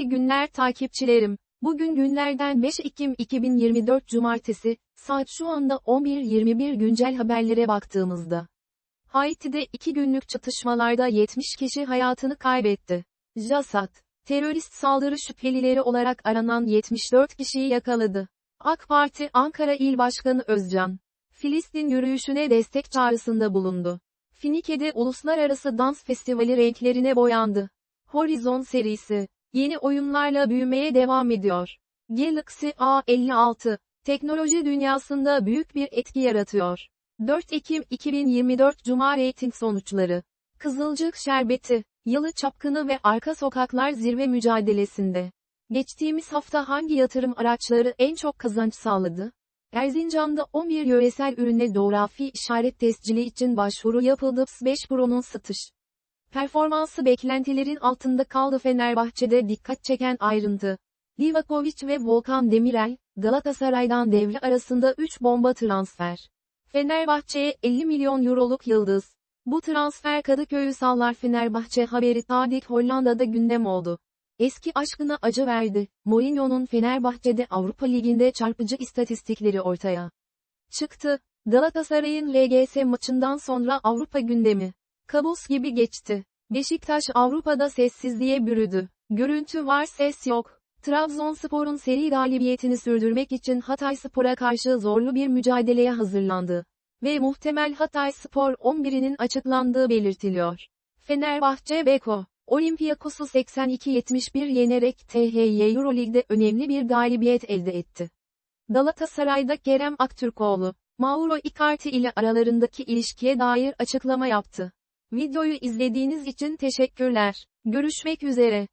İyi günler takipçilerim. Bugün günlerden 5 Ekim 2024 Cumartesi, saat şu anda 11.21 güncel haberlere baktığımızda. Haiti'de iki günlük çatışmalarda 70 kişi hayatını kaybetti. Jasad, terörist saldırı şüphelileri olarak aranan 74 kişiyi yakaladı. AK Parti Ankara İl Başkanı Özcan, Filistin yürüyüşüne destek çağrısında bulundu. Finike'de Uluslararası Dans Festivali renklerine boyandı. Horizon serisi, yeni oyunlarla büyümeye devam ediyor. Galaxy A56, teknoloji dünyasında büyük bir etki yaratıyor. 4 Ekim 2024 Cuma reyting sonuçları. Kızılcık Şerbeti, Yalı Çapkını ve Arka Sokaklar zirve mücadelesinde. Geçtiğimiz hafta hangi yatırım araçları en çok kazanç sağladı? Erzincan'da 11 yöresel ürüne coğrafi işaret tescili için başvuru yapıldı. 5 Pro'nun satış. Performansı beklentilerin altında kaldı Fenerbahçe'de dikkat çeken ayrıntı. Livakovic ve Volkan Demirel, Galatasaray'dan devre arasında 3 bomba transfer. Fenerbahçe'ye 50 milyon euroluk yıldız. Bu transfer Kadıköy'ü sallar Fenerbahçe haberi Tadik Hollanda'da gündem oldu. Eski aşkına acı verdi. Mourinho'nun Fenerbahçe'de Avrupa Ligi'nde çarpıcı istatistikleri ortaya çıktı. Galatasaray'ın LGS maçından sonra Avrupa gündemi kabus gibi geçti. Beşiktaş Avrupa'da sessizliğe bürüdü. Görüntü var ses yok. Trabzonspor'un seri galibiyetini sürdürmek için Hatayspor'a karşı zorlu bir mücadeleye hazırlandı. Ve muhtemel Hatayspor 11'inin açıklandığı belirtiliyor. Fenerbahçe Beko, Olympiakos'u 82-71 yenerek THY Euroleague'de önemli bir galibiyet elde etti. Galatasaray'da Kerem Aktürkoğlu, Mauro Icardi ile aralarındaki ilişkiye dair açıklama yaptı. Videoyu izlediğiniz için teşekkürler. Görüşmek üzere.